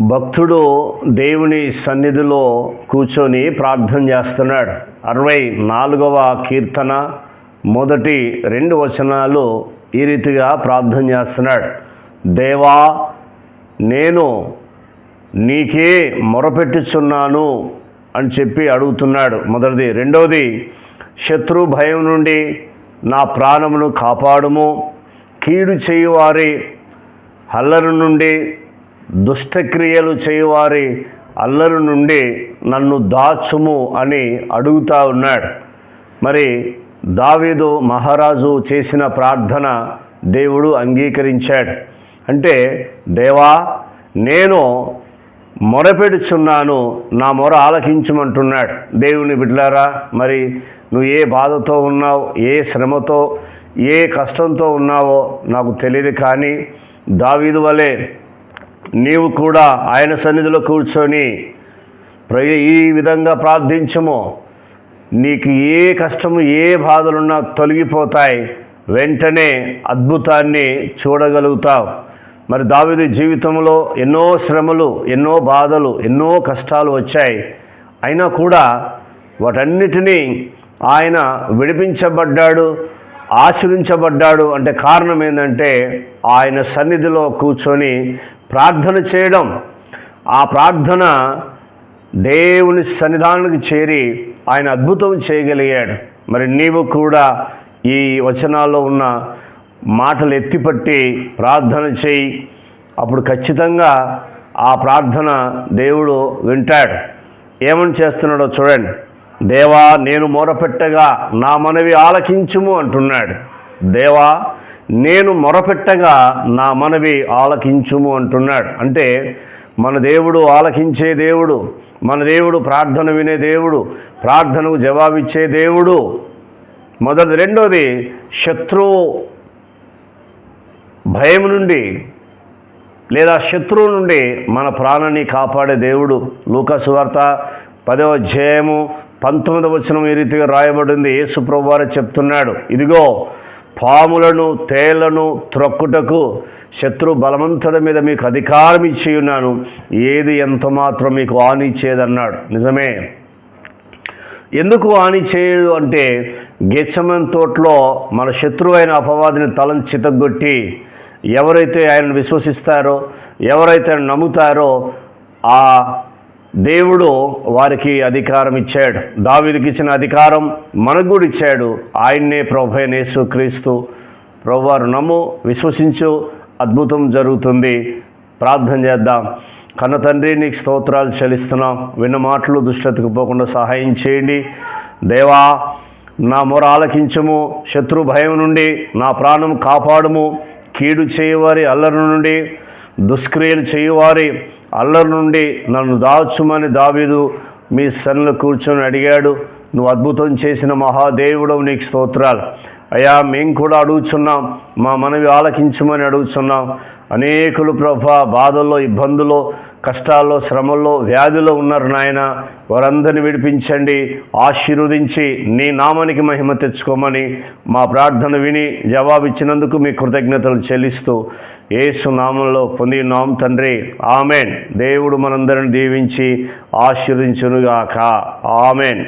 భక్తుడు దేవుని సన్నిధిలో కూర్చొని ప్రార్థన చేస్తున్నాడు. అరవై నాలుగవ కీర్తన మొదటి రెండు వచనాలు ఈ రీతిగా ప్రార్థన చేస్తున్నాడు. దేవా నేను నీకే మొరపెట్టుచున్నాను అని చెప్పి అడుగుతున్నాడు. మొదటిది. రెండవది శత్రు భయం నుండి నా ప్రాణమును కాపాడుము. కీడు చేయువారి హల్లరు నుండి దుష్టక్రియలు చేయువారి అల్లరి నుండి నన్ను దాచుము అని అడుగుతా ఉన్నాడు. మరి దావీదు మహారాజు చేసిన ప్రార్థన దేవుడు అంగీకరించాడు. అంటే దేవా నేను మొరపెడుచున్నాను నా మొర ఆలకించమంటున్నాడు. దేవుని బిడ్లారా మరి నువ్వు ఏ బాధతో ఉన్నావు ఏ శ్రమతో ఏ కష్టంతో ఉన్నావో నాకు తెలియదు కానీ దావీదు వలె నీవు కూడా ఆయన సన్నిధిలో కూర్చొని ప్ర- ఈ విధంగా ప్రార్థించము. నీకు ఏ కష్టము ఏ బాధలున్నా తొలగిపోతాయి. వెంటనే అద్భుతాన్ని చూడగలుగుతావు. మరి దావిది జీవితంలో ఎన్నో శ్రమలు ఎన్నో బాధలు ఎన్నో కష్టాలు వచ్చాయి. అయినా కూడా వాటన్నిటినీ ఆయన విడిపించబడ్డాడు ఆశ్రయించబడ్డాడు. అంటే కారణం ఏంటంటే ఆయన సన్నిధిలో కూర్చొని ప్రార్థన చేయడం ఆ ప్రార్థన దేవుని సన్నిధానానికి చేరి ఆయన అద్భుతం చేయగలిగాడు. మరి నీవు కూడా ఈ వచనాల్లో ఉన్న మాటలు ఎత్తిపట్టి ప్రార్థన చేయి. అప్పుడు ఖచ్చితంగా ఆ ప్రార్థన దేవుడు వింటాడు. ఏమని చేస్తున్నాడో చూడండి. దేవా నేను మొరపెట్టగా నా మనవి ఆలకించుము అంటున్నాడు. దేవా నేను మొరపెట్టగా నా మనవి ఆలకించుము అంటున్నాడు. అంటే మన దేవుడు ఆలకించే దేవుడు మన దేవుడు ప్రార్థన వినే దేవుడు ప్రార్థనకు జవాబిచ్చే దేవుడు. మొదటి రెండోది శత్రువు భయం నుండి లేదా శత్రువు నుండి మన ప్రాణాన్ని కాపాడే దేవుడు. లూకాసు వార్త పదవ అధ్యాయము పంతొమ్మిదవ వచనం ఈ రీతిగా రాయబడింది. యేసు ప్రభువారు చెప్తున్నాడు ఇదిగో పాములను తేళ్ళను త్రొక్కుటకు శత్రు బలవంతుడి మీద మీకు అధికారం ఇచ్చి ఉన్నాను. ఏది ఎంత మాత్రం మీకు ఆనిచ్చేదన్నాడు నిజమే. ఎందుకు హాని చేయడు అంటే గెచ్చమన్ తోటలో మన శత్రువు అయిన అపవాదిని తలను చితగొట్టి ఎవరైతే ఆయనను విశ్వసిస్తారో ఎవరైతే ఆయన నమ్ముతారో ఆ దేవుడు వారికి అధికారం ఇచ్చాడు. దావిదికి ఇచ్చిన అధికారం మనకు కూడా ఇచ్చాడు. ఆయన్నే ప్రభు నేసు క్రీస్తు ప్రభువారు నమ్ము విశ్వసించు. అద్భుతం జరుగుతుంది. ప్రార్థన చేద్దాం. కన్న తండ్రి నీకు స్తోత్రాలు చెల్లిస్తున్నాం. విన్న మాటలు దుష్టతకు పోకుండా సహాయం చేయండి. దేవా నా మొర ఆలకించము. శత్రు భయం నుండి నా ప్రాణం కాపాడుము. కీడు చేయవారి అల్లరి నుండి దుష్క్రియలు చేయువారి అల్లరి నుండి నన్ను దాచుమని దావీదు మీ సన్నులు కూర్చొని అడిగాడు. నువ్వు అద్భుతం చేసిన మహాదేవుడు నీకు స్తోత్రాలు. అయ్యా మేము కూడా అడుగుచున్నాం మా మనవి ఆలకించమని అడుగుచున్నాం. అనేకులు ప్రభా బాధల్లో ఇబ్బందుల్లో కష్టాల్లో శ్రమల్లో వ్యాధిలో ఉన్నారు నాయన. వారందరిని విడిపించండి ఆశీర్వదించి నీ నామానికి మహిమ తెచ్చుకోమని మా ప్రార్థన విని జవాబిచ్చినందుకు మీ కృతజ్ఞతలు చెల్లిస్తూ ఏసు నామంలో పొంది నాం తండ్రి. ఆమెన్. దేవుడు మనందరిని దీవించి ఆశీర్వదించునుగాక. ఆమెన్.